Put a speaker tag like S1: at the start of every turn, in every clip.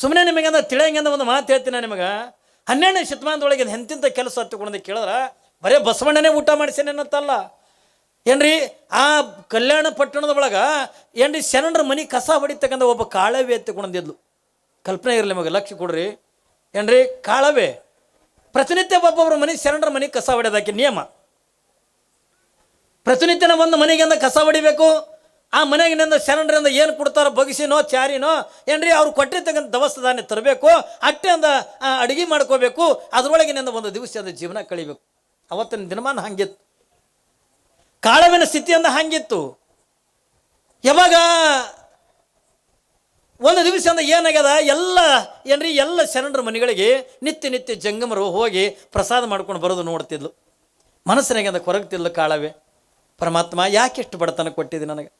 S1: ಸುಮ್ಮನೆ ನಿಮಗೆ ಅಂದ್ರೆ ತಿಳಿಯಂಗಿಂದ ಒಂದು ಮಾತು ಹೇಳ್ತೀನಿ ನಿಮಗೆ. ಹನ್ನೆರಡನೇ ಶತಮಾನದೊಳಗೆ ಎಂತಿಂಥ ಕೆಲಸ ಹತ್ತುಕೊಂಡು ಕೇಳಿದ್ರೆ, ಬರೇ ಬಸವಣ್ಣನೇ ಊಟ ಮಾಡಿಸೇನೆ ಅನ್ನತ್ತಲ್ಲ. ಏನ್ರಿ? ಆ ಕಲ್ಯಾಣ ಪಟ್ಟಣದ ಒಳಗೆ ಏನ್ರಿ ಶರಣರ ಮನೆ ಕಸ ಹೊಡಿತಕ್ಕಂಥ ಒಬ್ಬ ಕಾಳವೆ ಎತ್ತಿಕೊಂಡಿದ್ಲು ಕಲ್ಪನೆ ಇರಲಿ ನಿಮಗೆ ಲಕ್ಷ್ಯ ಕೊಡ್ರಿ. ಏನ್ರಿ? ಕಾಳವೆ. ಪ್ರತಿನಿತ್ಯ ಒಬ್ಬೊಬ್ಬರ ಮನೆ ಶರಣರ ಮನೆ ಕಸ ಹೊಡೆಯೋದಕ್ಕೆ ನಿಯಮ. ಪ್ರತಿನಿತ್ಯನ ಒಂದು ಮನೆಗೆ ಕಸ ಹೊಡಿಬೇಕು ಆ ಮನೆಗಿನಿಂದ ಶರಣರಿಂದ ಏನು ಕೊಡ್ತಾರೋ ಬಗಿಸಿನೋ, ಚಾರಿನೋ, ಏನ್ರಿ ಅವ್ರು ಕೊಟ್ಟಿರ್ತಕ್ಕಂಥ ದವಸ ಧಾನ್ಯ ತರಬೇಕು ಅಟ್ಟೆಯಿಂದ ಅಡುಗೆ ಮಾಡ್ಕೋಬೇಕು ಅದರೊಳಗಿನಿಂದ ಒಂದು ದಿವಸದ ಜೀವನ ಕಳಿಬೇಕು. ಅವತ್ತಿನ ದಿನಮಾನ ಹಂಗಿತ್ತು. ಕಾಳವಿನ ಸ್ಥಿತಿಯಿಂದ ಹಂಗಿತ್ತು. ಯಾವಾಗ ಒಂದು ದಿವಸದಿಂದ ಏನಾಗ್ಯದ? ಎಲ್ಲ, ಏನ್ರಿ, ಎಲ್ಲ ಶರಣರ ಮನೆಗಳಿಗೆ ನಿತ್ಯ ನಿತ್ಯ ಜಂಗಮರು ಹೋಗಿ ಪ್ರಸಾದ ಮಾಡ್ಕೊಂಡು ಬರೋದು ನೋಡ್ತಿದ್ಲು. ಮನಸ್ಸಿನಾಗ ಕೊರಗ್ತಿದ್ಲು ಕಾಳವೆ. ಪರಮಾತ್ಮ ಯಾಕೆ ಇಷ್ಟು ಬಡತನ ಕೊಟ್ಟಿದ್ದೆ ನನಗೆ?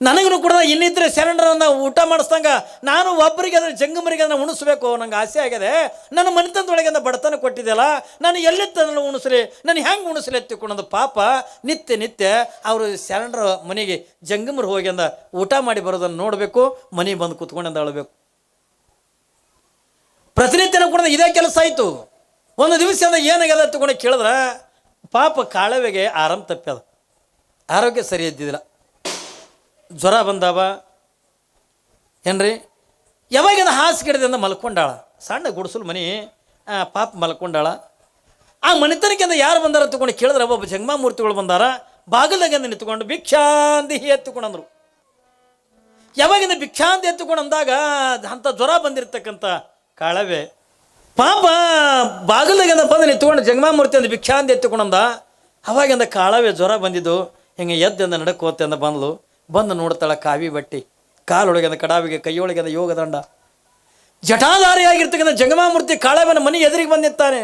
S1: ನನಗೂ ಕೂಡ ಇನ್ನಿದ್ರೆ ಶರಣರನ್ನ ಊಟ ಮಾಡಿಸ್ದಂಗ ನಾನು ಒಬ್ಬರಿಗೆ ಅದನ್ನು ಜಂಗಮರಿಗೆ ಅದನ್ನು ಉಣಿಸ್ಬೇಕು, ನಂಗೆ ಆಸೆ ಆಗಿದೆ. ನನ್ನ ಮನೆತನದೊಳಗೆ ಅಂದ ಬಡತನ ಕೊಟ್ಟಿದ್ದೆಲ್ಲ ನಾನು ಎಲ್ಲಿ ಅದನ್ನು ಉಣಿಸ್ರಿ ನಾನು ಹೆಂಗೆ ಉಣಿಸ್ಲಿ ಎತ್ತಿಕೊಂಡಂದು ಪಾಪ ನಿತ್ಯ ನಿತ್ಯ ಅವರು ಶರಣರ ಮನೆಗೆ ಜಂಗಮರು ಹೋಗಿ ಅಂದ ಊಟ ಮಾಡಿ ಬರೋದನ್ನು ನೋಡಬೇಕು ಮನೆಗೆ ಬಂದು ಕೂತ್ಕೊಂಡು ಅಳಬೇಕು. ಪ್ರತಿನಿತ್ಯನ ಕೂಡ ಇದೇ ಕೆಲಸ ಆಯಿತು. ಒಂದು ದಿವಸ ಏನಾಗ್ಯದ ತಗೊಂಡು ಕೇಳಿದ್ರೆ, ಪಾಪ ಕಾಳವೆಗೆ ಆರಾಮ್ ತಪ್ಪ್ಯದ ಆರೋಗ್ಯ ಸರಿ ಇದ್ದಿದ್ದಿಲ್ಲ. ಜ್ವರ ಬಂದಾವ. ಏನ್ರಿ? ಯಾವಾಗಿಂದ ಹಾಸಿಗೆಡ್ದಿಂದ ಮಲ್ಕೊಂಡಾಳ. ಸಣ್ಣ ಗುಡಿಸಲು ಮನೆ ಪಾಪ ಮಲ್ಕೊಂಡಾಳ. ಆ ಮನೆತನಕ್ಕಿಂದ ಯಾರು ಬಂದಾರ ತಗೊಂಡು ಕೇಳಿದ್ರೆ ಒಬ್ಬ ಜಂಗಮಾಮೂರ್ತಿಗಳು ಬಂದಾರ. ಬಾಗಿಲಾಗಿಂದ ನಿಂತ್ಕೊಂಡು ಭಿಕ್ಷಾಂದಿ ಎತ್ತುಕೊಂಡಂದ್ರು. ಯಾವಾಗಿಂದ ಭಿಕ್ಷಾಂತಿ ಎತ್ತುಕೊಂಡು ಅಂದಾಗ ಅಂಥ ಜ್ವರ ಬಂದಿರತಕ್ಕಂಥ ಕಾಳವೆ. ಪಾಪ ಬಾಗಿಲಾಗಿಂದ ಬಂದು ನಿಂತ್ಕೊಂಡು ಜಂಗಮಾಮೂರ್ತಿ ಅಂದ ಭಿಕ್ಷಾಂತಿ ಎತ್ತುಕೊಂಡಂದ ಅವಾಗಿಂದ ಕಾಳವೆ ಜ್ವರ ಬಂದಿದ್ದು, ಹಿಂಗೆ ಎದ್ದಿಂದ ನಡಕೋತೆ ಅಂದ ಬಂದ್ಲು. ಬಂದು ನೋಡ್ತಾಳೆ ಕಾವಿ ಬಟ್ಟಿ. ಕಾಲೊಳಗಿಂದ ಕಡಾವಿಗೆ, ಕೈಯೊಳಗಿಂದ ಯೋಗದಂಡ ಜಟಾಧಾರಿಯಾಗಿರ್ತಕ್ಕಂಥ ಜಂಗಮಾಮೂರ್ತಿ ಕಾಳವನ ಮನೆ ಎದುರಿಗೆ ಬಂದಿರ್ತಾನೆ.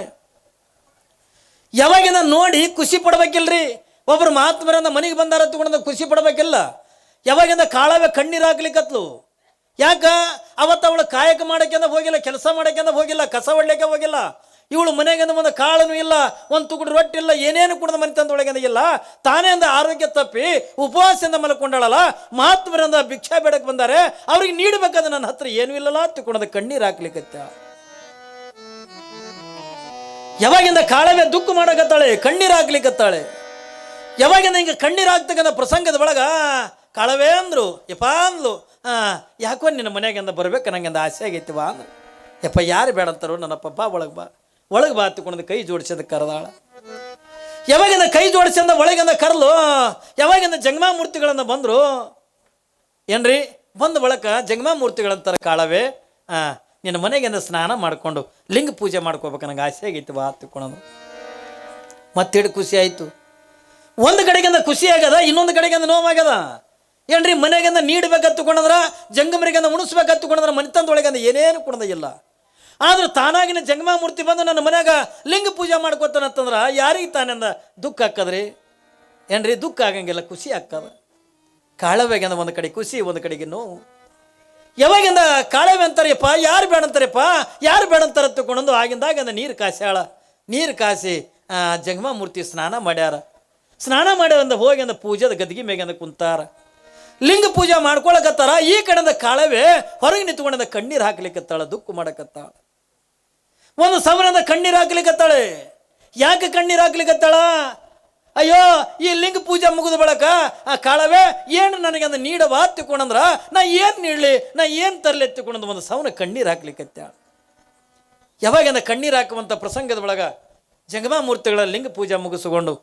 S1: ಯಾವಾಗಿನ ನೋಡಿ ಖುಷಿ ಪಡ್ಬೇಕಿಲ್ರಿ? ಒಬ್ಬರು ಮಹಾತ್ಮರಿಂದ ಮನೆಗೆ ಬಂದಾರ ತಗೊಂಡ ಖುಷಿ ಪಡ್ಬೇಕಿಲ್ಲ. ಯಾವಾಗಿಂದ ಕಾಳವೆ ಕಣ್ಣೀರು ಹಾಕ್ಲಿಕ್ಕತ್ಲು ಯಾಕ? ಅವತ್ತು ಅವಳು ಕಾಯಕ ಮಾಡಕ್ಕೆಂದ ಹೋಗಿಲ್ಲ, ಕೆಲಸ ಮಾಡಕ್ಕೆಂದ ಹೋಗಿಲ್ಲ, ಕಸ ಹೊಡ್ಲಿಕ್ಕೆ ಹೋಗಿಲ್ಲ. ಇವಳು ಮನೆಗಿಂದ ಒಂದು ಕಾಳನು ಇಲ್ಲ ಒಂದು ತುಗುಡು ರೊಟ್ಟಿ ಇಲ್ಲ ಏನೇನು ಕುಡಿದ ಮನೆ ತಂದೊಳಗಿಂದ ಇಲ್ಲ. ತಾನೇ ಅಂದ ಆರೋಗ್ಯ ತಪ್ಪಿ ಉಪವಾಸದಿಂದ ಮಲ್ಕೊಂಡಾಳಲ್ಲ ಮಹಾತ್ಮರಿಂದ ಭಿಕ್ಷಾ ಬೇಡಕ್ಕೆ ಬಂದಾರೆ ಅವ್ರಿಗೆ ನೀಡಬೇಕಾದ ನನ್ನ ಹತ್ರ ಏನೂ ಇಲ್ಲಲ್ಲ ತಿಳ್ಕೊಂಡದ ಕಣ್ಣೀರು ಹಾಕ್ಲಿಕ್ಕತ್ತ ಯಾವಾಗಿಂದ ಕಾಳವೇ ದುಃಖ ಮಾಡಕತ್ತಾಳೆ ಕಣ್ಣೀರು ಹಾಕ್ಲಿಕ್ಕತ್ತಾಳೆ. ಯಾವಾಗಿಂದ ಹಿಂಗೆ ಕಣ್ಣೀರು ಹಾಕ್ತಕ್ಕಂಥ ಪ್ರಸಂಗದ ಒಳಗ ಕಾಳವೇ ಅಂದ್ರು ಯಪ್ಪ ಅಂದ್ಲು ಆ, ಯಾಕೋ ನಿನ್ನ ಮನೆಯಾಗಿಂದ ಬರ್ಬೇಕು ನಂಗಿಂದ ಆಸೆ ಆಗೈತಿ ಬಾ ಅಂದ್ರು. ಯಪ್ಪ ಯಾರು ಬೇಡ ಅಂತಾರೋ ನನ್ನ ಪಪ್ಪ ಒಳಗೆ ಬಾ. ಒಳಗೆ ಬಾತುಕೊಂಡು ಕೈ ಜೋಡಿಸಿದ ಕರೆದಾಳ. ಯಾವಾಗಿಂದ ಕೈ ಜೋಡಿಸಿಂದ ಒಳಗಿಂದ ಕರಲು, ಯಾವಾಗಿಂದ ಜಂಗಮಾ ಮೂರ್ತಿಗಳನ್ನ ಬಂದರು? ಏನ್ರಿ? ಬಂದ ಬಳಕ ಜಂಗಮಾ ಮೂರ್ತಿಗಳಂತರ ಕಾಳವೇ. ನಿನ್ನ ಮನೆಗಿಂದ ಸ್ನಾನ ಮಾಡಿಕೊಂಡು ಲಿಂಗ ಪೂಜೆ ಮಾಡ್ಕೋಬೇಕು ನನಗೆ ಆಸೆ ಆಗೈತಿ, ಬಾ ಮತ್ತೆ ಮತ್ತಿಡು ಖುಷಿ ಆಯಿತು. ಒಂದು ಕಡೆಗಿಂದ ಖುಷಿ ಆಗ್ಯದ, ಇನ್ನೊಂದು ಕಡೆಗಿಂದ ನೋವಾಗ್ಯದ ಏನ್ರಿ, ಮನೆಗಿಂದ ನೀಡ್ಬೇಕಂತ ತಗೊಂಡ್ರ ಜಂಗಮರಿಗಿಂದ ಉಣಿಸ್ಬೇಕಂತ ತಂದ ಮನೆತನದೊಳಗಿಂದ ಏನೇನು ಕೊಡೋದಿಲ್ಲ ಆದ್ರೆ ತಾನಾಗಿನ ಜಂಗಮ ಮೂರ್ತಿ ಬಂದು ನನ್ನ ಮನ್ಯಾಗ ಲಿಂಗ ಪೂಜೆ ಮಾಡ್ಕೊತಾನಂತಂದ್ರೆ ಯಾರಿಗೆ ತಾನಿಂದ ದುಃಖ ಹಾಕದ್ರಿ ಏನ್ರಿ? ದುಃಖ ಆಗಂಗಿಲ್ಲ ಖುಷಿ ಆಗ್ತದ. ಕಾಳವೆಗಿಂದ ಒಂದು ಕಡೆ ಖುಷಿ ಒಂದು ಕಡೆಗೆ ನೋವು. ಯಾವಾಗಿಂದ ಕಾಳವೆ ಅಂತಾರೆಪ್ಪ ಯಾರು ಬೇಡ ಅಂತಾರಪ್ಪ? ಯಾರು ಬೇಡ ತಗೊಂಡು ಆಗಿಂದಾಗ ಆಗಿಂದಾಗಿಂದ ನೀರು ಕಾಸ್ಯಾಳ ನೀರು ಕಾಸಿ ಆ, ಜಂಗಮ ಮೂರ್ತಿ ಸ್ನಾನ ಮಾಡ್ಯಾರ. ಸ್ನಾನ ಮಾಡ್ಯಾರಂದ ಒಂದು ಹೋಗಿ ಅಂದ ಪೂಜೆದ ಗದ್ಗಿ ಮೇಗಂದ ಕುಂತಾರ. ಲಿಂಗ ಪೂಜೆ ಮಾಡ್ಕೊಳಕತ್ತಾರ ಈ ಕಡೆಯಿಂದ ಕಾಳವೆ ಹೊರಗೆ ನಿಂತ್ಕೊಂಡಂದ ಕಣ್ಣೀರು ಹಾಕ್ಲಿಕ್ಕತ್ತಾಳ ದುಃಖ ಮಾಡಕತ್ತಾಳ. ಒಂದು ಸಮರದ ಕಣ್ಣೀರು ಹಾಕ್ಲಿಕ್ಕತ್ತಾಳೆ ಯಾಕೆ ಕಣ್ಣೀರು ಹಾಕ್ಲಿಕ್ಕತ್ತಾಳ ಅಯ್ಯೋ, ಈ ಲಿಂಗ ಪೂಜೆ ಮುಗಿದ ಬಳಕ ಆ ಕಾಳವೇ ಏನು ನನಗೆ ಅಂದ ನೀಡವ ತಿಳ್ಕೊಂಡಂದ್ರ ನಾ ಏನು ನೀಡಲಿ? ನಾ ಏನು ತರಲಿ ಎತ್ತಿಕೊಂಡಂದು ಒಂದು ಸವನ ಕಣ್ಣೀರು ಯಾವಾಗ ಯಾವಾಗಿಂದ ಕಣ್ಣೀರು ಹಾಕುವಂಥ ಪ್ರಸಂಗದ ಒಳಗ ಜಂಗಮಾಮೂರ್ತಿಗಳ ಲಿಂಗ ಪೂಜೆ ಮುಗಿಸ್ಕೊಂಡು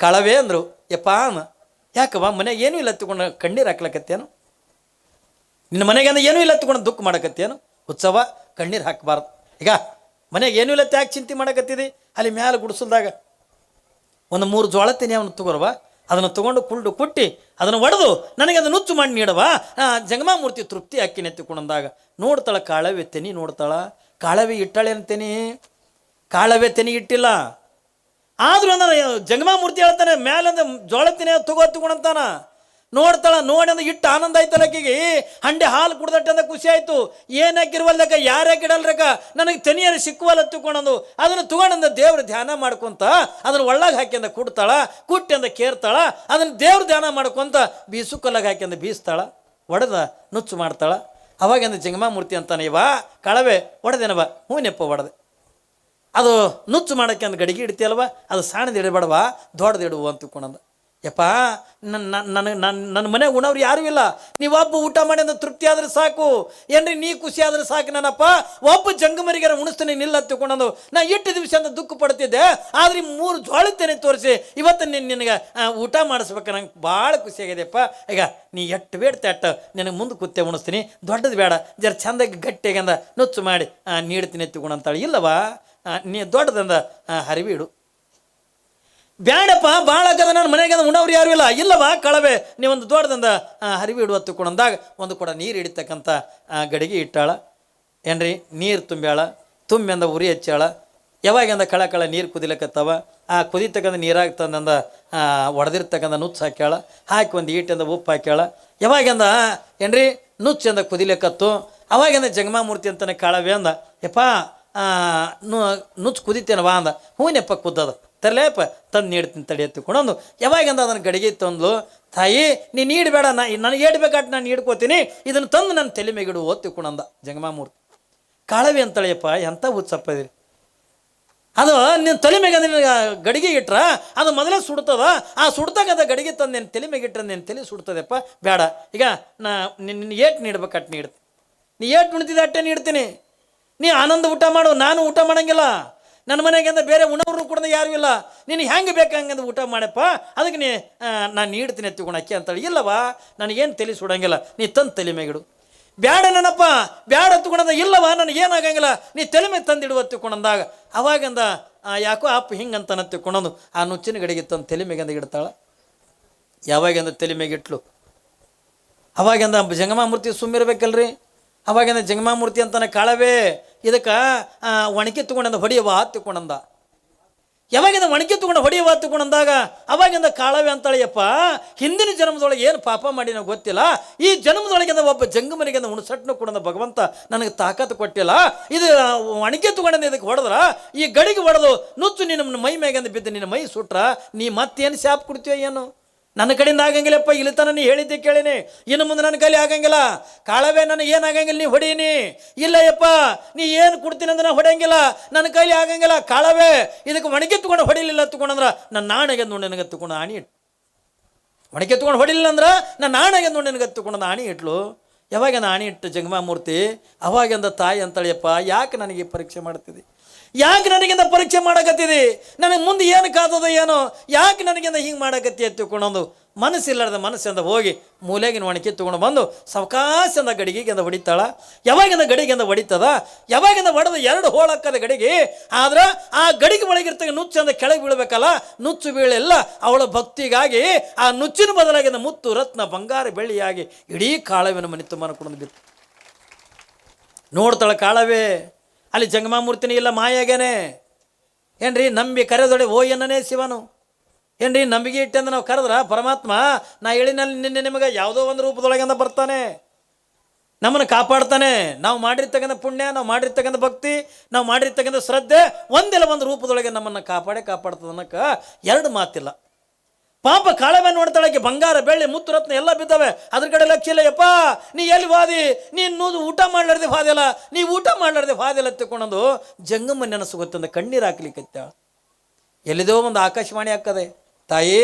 S1: ಕಾಳವೇ ಅಂದರು, ಯಪ್ಪ ಯಾಕವ ಮನೆಗೆ ಏನೂ ಇಲ್ಲ ತಗೊಂಡು ಕಣ್ಣೀರು ಹಾಕ್ಲಕತ್ತೇನು? ನಿನ್ನ ಮನೆಗೆ ಏನೂ ಇಲ್ಲ ತಗೊಂಡು ದುಃಖ ಮಾಡಕತ್ತೇನು? ಉತ್ಸವ, ಕಣ್ಣೀರು ಹಾಕಬಾರ್ದು. ಈಗ ಮನೆಗೆ ಏನೂ ಇಲ್ಲ, ತ್ಯಾಗ ಚಿಂತೆ ಮಾಡಕತ್ತಿದಿ? ಅಲ್ಲಿ ಮ್ಯಾಲೆ ಗುಡಿಸಲ್ದಾಗ ಒಂದು ಮೂರು ಜೋಳ ತಿನ್ನಿ ಅವನು ತಗೋರವ. ಅದನ್ನು ತಗೊಂಡು ಕುಳ್ಳು ಕುಟ್ಟಿ ಅದನ್ನು ಒಡೆದು ನನಗೆ ಅದನ್ನು ನುಚ್ಚು ಮಾಡಿ ನೀಡವ ಜಂಗಮಾ ಮೂರ್ತಿ ತೃಪ್ತಿ ಹಾಕಿ ನೆತ್ತಿಕೊಂಡಂದಾಗ ನೋಡ್ತಾಳ, ಕಾಳವೆ ತೆನಿ ನೋಡ್ತಾಳ. ಕಾಳವೆ ಇಟ್ಟಾಳೆ ಅಂತೇನಿ ಕಾಳವೆ ತೆನಿ ಇಟ್ಟಿಲ್ಲ. ಆದರೂ ಅಂದ್ರೆ ಜಂಗಮಾ ಮೂರ್ತಿ ಹೇಳ್ತಾನೆ ಅಂದ್ರೆ ಜೋಳ ತಿನ್ನ ತಗೋ ತಗೊಂಡಂತಾನ. ನೋಡ್ತಾಳ ನೋಡಿ ಇಟ್ಟು ಆನಂದ ಆಯ್ತಲ್ಲ ಆಕಿಗೆ ಹಂಡೆ ಹಾಲು ಕುಡ್ದಟ್ಟೆ ಅಂತ ಖುಷಿ ಆಯ್ತು. ಏನ್ ಹಾಕಿರುವಲ್ದಕ್ಕ, ಯಾರು ಹಾಕಿಡಲ್ರಕ್ಕ? ನನಗೆ ತನಿಯರು ಸಿಕ್ಕುವಲ್ಲ ತಗೊಂಡು ಅದನ್ನು ತಗೊಂಡಂದ ದೇವ್ರ ಧ್ಯಾನ ಮಾಡ್ಕೊಂತ, ಅದನ್ನ ಒಳ್ಳಾಗ ಹಾಕ್ಯಂದ ಕುಡ್ತಾಳ, ಕುಟ್ಟಿ ಅಂದ ಕೇರ್ತಾಳ, ಅದನ್ನ ದೇವ್ರ ಧ್ಯಾನ ಮಾಡ್ಕೊಂತ ಬೀಸು ಕಲ್ಲಾಗ ಹಾಕ್ಯಂದ ಬೀಸ್ತಾಳ, ಒಡೆದ ನುಚ್ಚು ಮಾಡ್ತಾಳ. ಅವಾಗಿಂದ ಜಂಗಮಾಮೂರ್ತಿ ಅಂತಾನೆ, ಇವ, ಕಳವೆ, ಒಡೆದೇನವ? ಹೂನೆಪ್ಪ ಒಡೆದೆ. ಅದು ನುಚ್ಚು ಮಾಡೋಕ್ಕೆ ಒಂದು ಗಡಿಗೆ ಇಡ್ತೀಯಲ್ವ ಅದು ಇಡಬೇಡವಾ ದೊಡ್ಡದು ಇಡುವು ಅಂತ ತಿಳ್ಕೊಂಡಂದ. ಯಪ್ಪ ನನ್ನ ನನಗೆ ನನ್ನ ನನ್ನ ಮನೆಗೆ ಉಣವ್ರು ಯಾರೂ ಇಲ್ಲ. ನೀವು ಒಬ್ಬ ಊಟ ಮಾಡಿ ಅಂದ್ರೆ ತೃಪ್ತಿ ಆದ್ರೆ ಸಾಕು. ಏನ್ರಿ ನೀ ಖುಷಿ ಆದ್ರೆ ಸಾಕು ನನ್ನಪ್ಪ ಒಬ್ಬ ಜಂಗಮರಿಗಾರ ಉಣಿಸ್ತೀನಿ ನಿಲ್ಲ ತಿಳ್ಕೊಂಡು ನಾ ಎಷ್ಟು ದಿವಸ ಅಂತ ದುಃಖ ಪಡ್ತಿದ್ದೆ. ಆದ್ರೆ ಮೂರು ಜೋಳಿತೇನೆ ತೋರಿಸಿ ಇವತ್ತು ನೀನು, ನಿನಗೆ ಊಟ ಮಾಡಿಸ್ಬೇಕು. ನಂಗೆ ಭಾಳ ಖುಷಿಯಾಗಿದೆಯಪ್ಪ ಈಗ ನೀ ಎಷ್ಟು ಬೇಡ್ತೆ ಅಟ್ಟ. ನಿನಗೆ ಮುಂದೆ ಕೂತೆ ಉಣಿಸ್ತೀನಿ. ದೊಡ್ಡದು ಬೇಡ. ಜರ ಚಂದಾಗಿ ಗಟ್ಟಿಯಾಗಿ ಅಂದ, ನುಚ್ಚು ಮಾಡಿ ನೀಡ್ತೀನಿ ತಿಳ್ಕೊಂಡಂತಾಳೆ ಇಲ್ಲವಾ? ನೀ ದೊಡ್ಡದಂದ ಹರಿವಿಡು ಬ್ಯಾಡಪ್ಪ ಭಾಳ ನನ್ನ ಮನೆಗೆ ಉಣವ್ರು ಯಾರು ಇಲ್ಲ. ಇಲ್ಲವಾ ಕಳವೆ, ನೀವೊಂದು ದೊಡ್ಡದಂದ ಹರಿವಿ ಇಡುವ ತುಕೊಂಡಂದಾಗ ಒಂದು ಕೂಡ ನೀರು ಹಿಡಿತಕ್ಕಂಥ ಗಡಿಗೆ ಇಟ್ಟಾಳ. ಏನ್ರಿ, ನೀರು ತುಂಬ್ಯಾಳ ತುಂಬಿ ಅಂದ ಉರಿ ಹಚ್ಚಾಳ ಯಾವಾಗಿಂದ ಕಳ ಕಳ ನೀರು ಕುದಿಲಕತ್ತವ, ಆ ಕುದಿತಕ್ಕಂಥ ನೀರಾಗ ತಂದಂದ ಒಡೆದಿರ್ತಕ್ಕಂಥ ನುಚ್ಚು ಹಾಕ್ಯಾಳ. ಹಾಕಿ ಒಂದು ಈಟಿಂದ ಉಪ್ಪು ಹಾಕ್ಯಾಳ. ಯಾವಾಗಿಂದ ಏನ್ರಿ, ನುಚ್ಚಂದ ಕುದಿಲಕತ್ತು ಅವಾಗಿಂದ ಜಗಮಾಮೂರ್ತಿ ಅಂತಾನೆ ಕಾಳವೆ ಅಂದ, ಯಪ್ಪ ನುಚ್ಚು ಕುದಿತೇನವಾ ಅಂದ. ಹೂನೆಪ್ಪ ಕುದ್ದದ. ತರಲೇಪ ತಂದು ನೀಡ್ತೀನಿ ತಡಿ ಎತ್ತಿಕೊಂಡು ಯಾವಾಗಿಂದ ಅದನ್ನು ಗಡಿಗೆ ತಂದ್ಲು? ತಾಯಿ, ನೀ ನೀಡಬೇಡ, ನಾ ನನಗೆ ಏಡ್ಬೇಕಾಟ್ ನಾನು ನೀಡ್ಕೋತೀನಿ, ಇದನ್ನು ತಂದು ನನ್ನ ತಲೆ ಮೇಗಿಡು ಓದ್ತಿಕೊಂಡಂದ ಜಂಗಮಾಮೂರ್ತಿ. ಕಾಳವಿ ಅಂತಳೆಯಪ್ಪ ಎಂಥ ಇದ್ರಿ ಅದು ನಿನ್ನ ತಲೆ ಮೇಗ ಗಡಿಗೆ ಇಟ್ರ, ಅದು ಮೊದಲೇ ಸುಡ್ತದ, ಆ ಸುಡ್ತಕ್ಕಂಥ ಗಡಿಗೆ ತಂದು ನಿನ್ನ ತಲೆ ಮೇಗಿಟ್ರೆ ನಿನ್ನ ತಲೆ ಸುಡ್ತದೆಪ್ಪ ಬೇಡ ಈಗ ನಾ ನಿನ್ನ ಏಟ್ ನೀಡ್ಬೇಕು ಅಟ್ ನೀಡ್ತೀನಿ. ನೀ ಏಟ್ ಉಣ್ತಿದ್ದೆ ಅಟ್ಟೆ ನೀಡ್ತೀನಿ. ನೀ ಆನಂದ ಊಟ ಮಾಡು, ನಾನು ಊಟ ಮಾಡಂಗಿಲ್ಲ. ನನ್ನ ಮನೆಗಿಂದ ಬೇರೆ ಉಣವರು ಕೂಡ ಯಾರೂ ಇಲ್ಲ. ನೀನು ಹೆಂಗೆ ಬೇಕು ಹಂಗಂದು ಊಟ ಮಾಡಪ್ಪ? ಅದಕ್ಕೆ ನೀ ನಾನು ನೀಡ್ತೀನಿ ಎತ್ತಿಕೊಂಡು ಅಕ್ಕಿ ಅಂತೇಳಿ. ಇಲ್ಲವಾ ನನಗೇನು ತಲೆ ಸುಡಂಗಿಲ್ಲ. ನೀ ತಂದು ತಲೆ ಮೇಗಿಡು ಬ್ಯಾಡ ನನಪ್ಪ ಬ್ಯಾಡ ಎತ್ತುಕೊಂಡಂದ ಇಲ್ಲವ ನನಗೇನಾಗಂಗಿಲ್ಲ ನೀ ತಲೆ ಮೇಲೆ ತಂದಿಡುವ ತಿಳ್ಕೊಂಡಂದಾಗ ಅವಾಗಂದ ಯಾಕೋ ಅಪ್ಪ ಹಿಂಗಂತ ತಿಳ್ಕೊಂಡಂದು ಆ ನುಚ್ಚಿನ ಗಡಿಗೆ ತಂದು ತಲೆ ಮೇಗಂದ ಇಡ್ತಾಳ. ಯಾವಾಗಂದ ತಲೆ ಮೇಗಿಟ್ಲು ಅವಾಗಂದ ಜಂಗಮಾಮೂರ್ತಿ ಸುಮ್ಮಿರ್ಬೇಕಲ್ರಿ? ಅವಾಗಿಂದ ಜಂಗಮಾಮೂರ್ತಿ ಅಂತಾನೆ ಕಾಳವೇ, ಇದಕ್ಕೆ ಒಣಕೆ ತಗೊಂಡಂದ ಹೊಡಿಯವ ತಿಳ್ಕೊಂಡಂದ. ಯಾವಾಗಿಂದ ಒಣಕೆ ತಗೊಂಡು ಹೊಡಿಯವ ತಗೊಂಡಂದಾಗ ಅವಾಗಿಂದ ಕಾಳವೆ ಅಂತಾಳೆಯಪ್ಪ ಹಿಂದಿನ ಜನ್ಮದೊಳಗೆ ಏನು ಪಾಪ ಮಾಡಿ ನನಗೆ ಗೊತ್ತಿಲ್ಲ, ಈ ಜನ್ಮದೊಳಗಿಂದ ಒಬ್ಬ ಜಂಗಮನಿಗಿಂದ ಉಣಸಟ್ನ ಕೊಡಂದ ಭಗವಂತ ನನಗೆ ತಾಕತ್ತು ಕೊಟ್ಟಿಲ್ಲ. ಇದು ಒಣಕೆ ತಗೊಂಡಂದ ಇದಕ್ಕೆ ಹೊಡೆದ್ರ, ಈ ಗಡಿಗೆ ಹೊಡೆದು ನುಚ್ಚು ನಿನ್ನ ಮೈ ಮ್ಯಾಗಿಂದ ಬಿದ್ದು ನಿನ್ನ ಮೈ ಸುಟ್ರ, ನೀ ಮತ್ತೇನು ಶಾಪ್ ಕೊಡ್ತೀಯ ಏನು? ನನ್ನ ಕಡೆಯಿಂದ ಆಗಂಗಿಲ್ಲಪ್ಪ ಇಲ್ಲಿ ತನ ನೀ ಹೇಳಿದ್ದೆ ಕೇಳಿನಿ. ಇನ್ನು ಮುಂದೆ ನನ್ನ ಕೈಲಿ ಆಗಂಗಿಲ್ಲ. ಕಾಳವೇ ನನಗೆ ಏನು ಆಗಂಗಿಲ್ಲ, ನೀ ಹೊಡೀನಿ. ಇಲ್ಲ ಯಪ್ಪ ನೀ ಏನು ಕೊಡ್ತೀನಿ ಅಂದ್ರೆ ನಾನು ಹೊಡೆಯಂಗಿಲ್ಲ. ನನ್ನ ಕೈಲಿ ಆಗಂಗಿಲ್ಲ, ಕಾಳವೇ. ಇದಕ್ಕೆ ಒಣಗಿ ತಗೊಂಡು ಹೊಡಿಲಿಲ್ಲ ತಗೊಂಡಂದ್ರೆ ನನ್ನ ನಾಣೆಗೆ ನೋಡಿ ನನಗೆ ತಗೊಂಡು ಆಣಿ ಇಟ್ಟು ಒಣಗಿ ತಗೊಂಡು ಹೊಡಿಲಿಲ್ಲ ಅಂದ್ರೆ ನನ್ನ ನಾಣೆಗೆ ನೋಡಿ ನನಗೆ ತಗೊಂಡು ಆಣಿ ಇಟ್ಲು. ಯಾವಾಗ ಆಣಿ ಇಟ್ಟು ಜಂಗಮಾಮೂರ್ತಿ? ಅವಾಗಿಂದ ತಾಯಿ ಅಂತಳಿಯಪ್ಪ ಯಾಕೆ ನನಗೆ ಪರೀಕ್ಷೆ ಮಾಡ್ತಿದ್ದಿ ಯಾಕೆ ನನಗಿಂದ ಪರೀಕ್ಷೆ ಮಾಡಕತ್ತಿದೆ ನನಗೆ ಮುಂದೆ ಏನು ಕಾದದ ಏನೋ? ಯಾಕೆ ನನಗಿಂದ ಹಿಂಗೆ ಮಾಡಕತ್ತಿ ತಿಳ್ಕೊಂಡೊಂದು ಮನಸ್ಸಿಲ್ಲದ ಮನಸ್ಸಿಂದ ಹೋಗಿ ಮೂಲೆಗಿನ ಒಣಕಿ ತೊಗೊಂಡು ಬಂದು ಸಾವಕಾಶದಿಂದ ಗಡಿಗೆಗಿಂದ ಹೊಡಿತಾಳ. ಯಾವಾಗಿಂದ ಗಡಿಗೆಂದ ಹೊಡಿತದ? ಯಾವಾಗಿಂದ ಹೊಡೆದ ಎರಡು ಹೋಳಕ್ಕದ ಗಡಿಗೆ? ಆದ್ರೆ ಆ ಗಡಿಗೆ ಒಳಗಿರ್ತಕ್ಕ ನುಚ್ಚಂದ ಕೆಳಗೆ ಬೀಳಬೇಕಲ್ಲ? ನುಚ್ಚು ಬೀಳೆಲ್ಲ. ಅವಳ ಭಕ್ತಿಗಾಗಿ ಆ ನುಚ್ಚಿನ ಬದಲಾಗಿಂದ ಮುತ್ತು ರತ್ನ ಬಂಗಾರ ಬೆಳ್ಳಿಯಾಗಿ ಇಡೀ ಕಾಳವಿನ ಮನೆ ತುಂಬ ಕುಡಿದು ಬಿತ್ತು. ನೋಡ್ತಾಳೆ ಕಾಳವೇ ಅಲ್ಲಿ ಜಂಗಮಾಮೂರ್ತಿನೇ ಇಲ್ಲ, ಮಾಯಾಗೇನೆ. ಏನ್ರಿ, ನಂಬಿ ಕರೆದೊಡೆ ಓ ಎನ್ನನೇ ಶಿವನು. ಏನ್ರಿ, ನಂಬಿಕೆ ಇಟ್ಟಂದ ನಾವು ಕರೆದ್ರ, ಪರಮಾತ್ಮ, ನಾ ಹೇಳಿನಲ್ಲಿ ನಿನ್ನೆ ನಿಮಗೆ ಯಾವುದೋ ಒಂದು ರೂಪದೊಳಗಿಂದ ಬರ್ತಾನೆ. ನಮ್ಮನ್ನು ಕಾಪಾಡ್ತಾನೆ. ನಾವು ಮಾಡಿರ್ತಕ್ಕಂಥ ಪುಣ್ಯ, ನಾವು ಮಾಡಿರ್ತಕ್ಕಂಥ ಭಕ್ತಿ, ನಾವು ಮಾಡಿರ್ತಕ್ಕಂಥ ಶ್ರದ್ಧೆ, ಒಂದಿಲ್ಲ ಒಂದು ರೂಪದೊಳಗೆ ನಮ್ಮನ್ನು ಕಾಪಾಡೇ ಕಾಪಾಡ್ತದೆ ಅನ್ನಕ್ಕೆ ಎರಡು ಮಾತಿಲ್ಲ. ಪಾಪ ಕಾಳವೆ ನೋಡ್ತಾಳಕ್ಕೆ ಬಂಗಾರ, ಬೆಳ್ಳಿ, ಮುತ್ತು, ರತ್ನ ಎಲ್ಲ ಬಿದ್ದಾವೆ. ಅದ್ರ ಕಡೆ ಲಕ್ಷ ಇಲ್ಲ, ಯಪ್ಪ, ನೀ ಎಲ್ಲಿ ವಾದಿ? ನೀನು ಊಟ ಮಾಡ್ಲಾರ್ದೆ ಫಾದೆಲ್ಲ ನೀ ಊಟ ಮಾಡ್ಲಾರ್ದೆ ಹಾದಿಲ್ಲ ತಿಳ್ಕೊಂಡಂದು ಜಂಗಮ್ಮ ನೆನಸು ಗೊತ್ತಂದ ಕಣ್ಣೀರು ಹಾಕ್ಲಿಕ್ಕೆ ಎಲ್ಲಿದೋ ಒಂದು ಆಕಾಶವಾಣಿ ಹಾಕದೆ, ತಾಯಿ,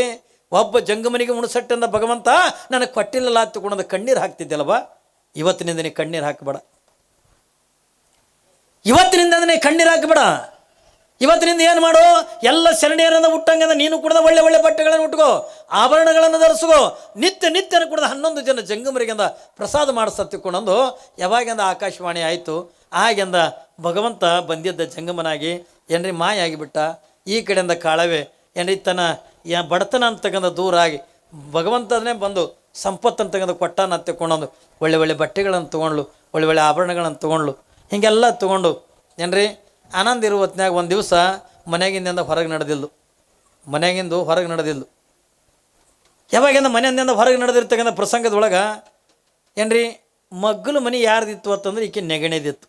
S1: ಒಬ್ಬ ಜಂಗಮನಿಗೆ ಉಣಸಟ್ಟಂದ ಭಗವಂತ, ನನಗೆ ಕೊಟ್ಟಿಲ್ಲಲ್ಲ ತಿಕ್ಕೊಂಡು ಕಣ್ಣೀರು ಹಾಕ್ತಿದ್ದಲ್ವ ಇವತ್ತಿನಿಂದ ನೀ ಕಣ್ಣೀರು ಹಾಕಬೇಡ. ಇವತ್ತಿನಿಂದ ನೀ ಕಣ್ಣೀರು ಹಾಕಬೇಡ. ಇವತ್ತಿನಿಂದ ಏನು ಮಾಡು? ಎಲ್ಲ ಸೆರಣಿಯರನ್ನು ಹುಟ್ಟಂಗಂದ ನೀನು ಕೂಡ ಒಳ್ಳೆ ಒಳ್ಳೆ ಬಟ್ಟೆಗಳನ್ನು ಉಟ್ಕೋ, ಆಭರಣಗಳನ್ನು ಧರಿಸ್ಕೋ, ನಿತ್ಯ ನಿತ್ಯನ ಕೂಡ ಹನ್ನೊಂದು ಜನ ಜಂಗಮರಿಗಿಂದ ಪ್ರಸಾದ ಮಾಡಿಸತ್ತಿಕೊಂಡಂದು ಯಾವಾಗಿಂದ ಆಕಾಶವಾಣಿ ಆಯಿತು ಆಗಿಂದ ಭಗವಂತ ಬಂದಿದ್ದ ಜಂಗಮನಾಗಿ, ಏನ್ರಿ ಮಾಯ ಆಗಿಬಿಟ್ಟ? ಈ ಕಡೆಯಿಂದ ಕಾಳವೆ, ಏನ್ರಿ ತನ್ನ ಯಾ ಬಡತನ ಅಂತಕ್ಕಂಥ ದೂರ ಆಗಿ ಭಗವಂತನೇ ಬಂದು ಸಂಪತ್ತು ಅಂತಕ್ಕಂಥ ಕೊಟ್ಟನ ತೆಕ್ಕೊಂಡೊಂದು ಒಳ್ಳೆ ಒಳ್ಳೆ ಬಟ್ಟೆಗಳನ್ನು ತೊಗೊಂಡ್ಳು, ಒಳ್ಳೆ ಒಳ್ಳೆ ಆಭರಣಗಳನ್ನು ತೊಗೊಂಡ್ಳು, ಹೀಗೆಲ್ಲ ತೊಗೊಂಡು, ಏನ್ರಿ ಆನಂದ ಇರುವ ಹೊತ್ನ್ಯಾಗ ಒಂದು ದಿವಸ ಮನೆಗಿಂದ ಹೊರಗೆ ನಡೆದಿಲ್ಲು. ಮನೆಗಿಂದು ಹೊರಗೆ ನಡೆದಿಲ್ಲು. ಯಾವಾಗಿಂದ ಮನೆಯಿಂದ ಹೊರಗೆ ನಡೆದಿರ್ತಕ್ಕಂಥ ಪ್ರಸಂಗದೊಳಗೆ ಏನ್ರಿ, ಮಗ್ಗಲು ಮನೆ ಯಾರ್ದಿತ್ತು ಅಂತಂದ್ರೆ ಈಕೆ ನೆಗಣೆದಿತ್ತು.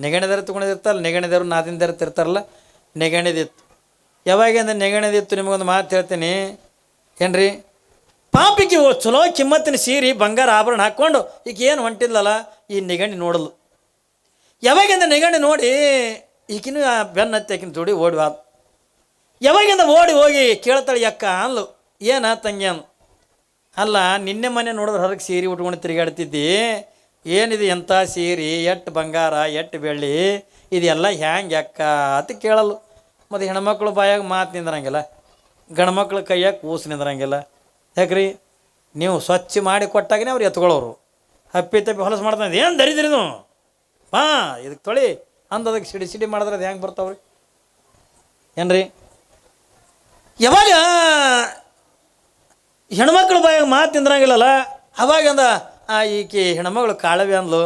S1: ನೆಗಣೆದಾರ ತೊಗೊಂಡಿರ್ತಾರಲ್ಲ ನೆಗಣೆದಾರು ನಾದಿಂದ ತಿರ್ತಾರಲ್ಲ, ನೆಗಣೆದಿತ್ತು. ಯಾವಾಗಿಂದ ನೆಗಣೆದಿತ್ತು ನಿಮಗೊಂದು ಮಾತು ಹೇಳ್ತೀನಿ. ಏನ್ರಿ, ಪಾಪಿಗೆ ಚಲೋ ಕಿಮ್ಮತ್ತಿನ ಸೀರೆ ಬಂಗಾರ ಆಭರಣ ಹಾಕ್ಕೊಂಡು ಈಗ ಏನು ಹೊಂಟಿಲ್ಲಲ್ಲ ಈ ನೆಗಣಿ ನೋಡಲು ಯಾವಾಗಿಂದ ನಿಗಣಿ ನೋಡಿ ಈಕಿನ ಬೆನ್ನ ಹತ್ತಿ ಆಕಿನ ಜೋಡಿ ಓಡಿ ಹೋದ ಯಾವಾಗಿಂದ ಓಡಿ ಹೋಗಿ ಕೇಳ್ತಾಳೆ, ಯಕ್ಕ ಅನ್ಲು ಏನ ತಂಗಿ ಅನ್ ಅಲ್ಲ, ನಿನ್ನೆ ಮನೆ ನೋಡಿದ್ರೆ ಹೊರಗೆ ಸೀರೆ ಉಟ್ಕೊಂಡು ತಿರುಗಾಡ್ತಿದ್ದಿ. ಏನಿದೆ ಎಂಥ ಸೀರೆ ಎಟ್ಟು ಬಂಗಾರ ಎಟ್ಟು ಬೆಳ್ಳಿ, ಇದೆಲ್ಲ ಹ್ಯಾಂಗೆ ಅಕ್ಕ ಅಂತ ಕೇಳಲು ಮತ್ತು ಹೆಣ್ಮಕ್ಳು ಬಾಯಾಗ ಮಾತು ನಿಂದ್ರಂಗಿಲ್ಲ. ಗಂಡ್ಮಕ್ಳು ಕೈಯಾಗ ಕೂಸು ನಿಂದ್ರಂಗಿಲ್ಲ. ಯಾಕ್ರಿ? ನೀವು ಸ್ವಚ್ಛ ಮಾಡಿ ಕೊಟ್ಟಾಗನೇ ಅವ್ರು ಎತ್ಕೊಳ್ಳೋರು ಅಪ್ಪಿ ತಪ್ಪಿ ಹೊಲಸು ಮಾಡ್ತಾನೆ. ಏನು ದರಿದ್ರಿ ನೀವು? ಹಾಂ ಇದಕ್ಕೆ ತೊಳಿ. ಅಂದ ಅದಕ್ಕೆ ಸಿಡಿ ಸಿಡಿ ಮಾಡಿದ್ರೆ ಅದು ಹೆಂಗೆ ಬರ್ತಾವ್ರಿ? ಏನ್ರಿ? ಯಾವಾಗ ಹೆಣ್ಮಕ್ಳು ಬಾಯಾಗ ಮಾತು ತಿಂದ್ರಂಗಿಲ್ಲಲ್ಲ ಅವಾಗ ಅಂದ ಆ, ಈಕಿ ಹೆಣ್ಮಗಳು ಕಾಳವೆ ಅಂದ್ಲು.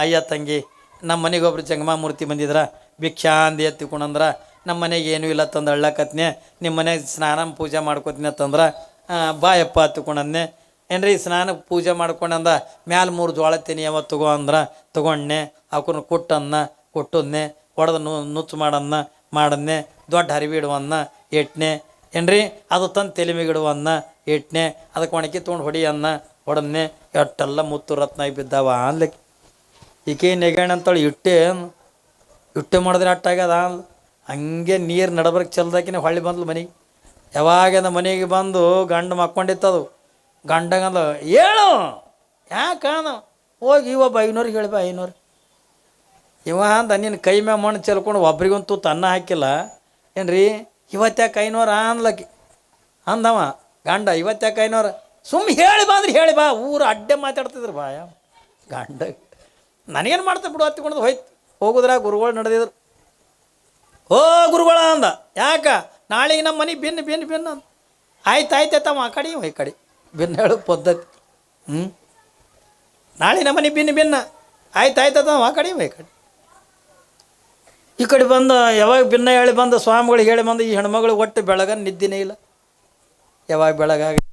S1: ಅಯ್ಯ ತಂಗಿ ನಮ್ಮ ಮನೆಗೆ ಒಬ್ರು ಜಂಗಮ ಮೂರ್ತಿ ಬಂದಿದ್ರ ಭಿಕ್ಷಾ ಅಂದಿ ಎತ್ತಿಕೊಂಡಂದ್ರ ನಮ್ಮ ಮನೆಗೆ ಏನೂ ಇಲ್ಲ ತಂದು ಅಳ್ಳಕತ್ನೆ ನಿಮ್ಮ ಮನೆಗೆ ಸ್ನಾನ ಪೂಜೆ ಮಾಡ್ಕೋತೀನಿ ಅಂತಂದ್ರೆ ಬಾಯಪ್ಪ ಹತ್ಕೊಂಡನ್ನೆ ಏನ್ರಿ ಸ್ನಾನ ಪೂಜೆ ಮಾಡ್ಕೊಂಡಂದ ಮ್ಯಾಲ ಮೂರು ಜೋಳ ತಿನ್ನಿ ಅವ ತಗೋ ಅಂದ್ರೆ ತಗೊಂಡ್ನೆ ಅವಕನ್ನ ಕೊಟ್ಟನ್ನ, ಕೊಟ್ಟದ್ನೆ ಹೊಡೆದು ನು, ನುಚ್ಚು ಮಾಡನ್ನ, ಮಾಡನ್ನೆ, ದೊಡ್ಡ ಹರಿವಿ ಇಡುವನ್ನ, ಎಟ್ನೆ, ಏನ್ರಿ? ಅದು ತಂದು ತಲೆ ಮೇಲೆ ಇಡುವನ್ನ, ಎಟ್ನೆ ಅದಕ್ಕೆ ಒಣಕಿ ತೊಗೊಂಡು ಹೊಡಿಯನ್ನ ಹೊಡನ್ನೆ ಎಟ್ಟೆಲ್ಲ ಮುತ್ತು ರತ್ನ ಬಿದ್ದಾವ ಅನ್ಲಿಕ್ಕೆ ಈಕೆ ನೆಗಣ ಅಂತೇಳಿ ಇಟ್ಟೆ ಇಟ್ಟೆ ಮಾಡಿದ್ರೆ ಅಟ್ಟಾಗ್ಯದ ಹಂಗೆ ನೀರು ನಡಬರ್ಕ್ ಚೆಲ್ದಾಕಿನೇ ಹೊಳ್ಳಿ ಬಂದ್ಲು ಮನೆಗೆ. ಯಾವಾಗ ಮನೆಗೆ ಬಂದು ಗಂಡು ಮಕ್ಕೊಂಡಿತ್ತದು. ಗಂಡಗಂದ, ಹೇಳು ಯಾಕಾನ ಹೋಗಿ ಒಬ್ಬ ಐನೂರಿಗೆ ಹೇಳಿ ಬಾ ಐನೂರು ಇವ ಅಂದ ನಿನ್ನ ಕೈ ಮ್ಯಾಗ ಮಣ್ಣು ಚೆಲ್ಕೊಂಡು ಒಬ್ರಿಗಂತೂ ತನ್ನ ಹಾಕಿಲ್ಲ. ಏನ್ರಿ ಇವತ್ತ್ಯಾಕೆ ಐನೂರ ಅಂದ್ಲಕ್ಕಿ ಅಂದವ ಗಂಡ ಇವತ್ತ್ಯಾಕೆ ಐನೂರ ಸುಮ್ಮ ಹೇಳಿ ಬಾ ಅಂದ್ರೆ ಹೇಳಿ ಬಾ, ಊರು ಅಡ್ಡೆ ಮಾತಾಡ್ತಿದ್ರು ಬಾ ಯಾವ ಗಂಡ, ನನಗೇನು ಮಾಡ್ತಾ ಬಿಡು ಹತ್ತಿಕೊಂಡು ಹೋಯ್ತು. ಹೋಗುದ್ರಾಗ ಗುರುಗಳು ನಡೆದಿದ್ರು. ಓ ಗುರುಗಳ ಅಂದ, ಯಾಕ? ನಾಳೆಗೆ ನಮ್ಮ ಮನೆಗೆ ಬಿನ್ನು ಬಿನ್ನು ಬಿನ್ನು ಅಂದ. ಆಯ್ತು ಆಯ್ತು ಆಯ್ತಮ್ಮ ಆ ಕಡೆ ಈ ಕಡೆ. ಬಿನ್ನು ಹೇಳೋ, ಪದ್ಧತಿ. ಹ್ಞೂ ನಾಳೆ ನಮ್ಮ ಭಿನ್ನ ಭಿನ್ನ ಆಯ್ತು ಆಯ್ತು ಅದ ಆ ಕಡೆ ಈ ಕಡೆ. ಈ ಕಡೆ ಬಂದ, ಯಾವಾಗ ಭಿನ್ನ ಹೇಳಿ ಬಂದ ಸ್ವಾಮಿಗಳಿಗೆ ಹೇಳಿ ಬಂದ, ಈ ಹೆಣ್ಮಗಳು ಒಟ್ಟು ಬೆಳಗ ನಿದ್ದಿನೇ ಇಲ್ಲ. ಯಾವಾಗ ಬೆಳಗಾಗಿ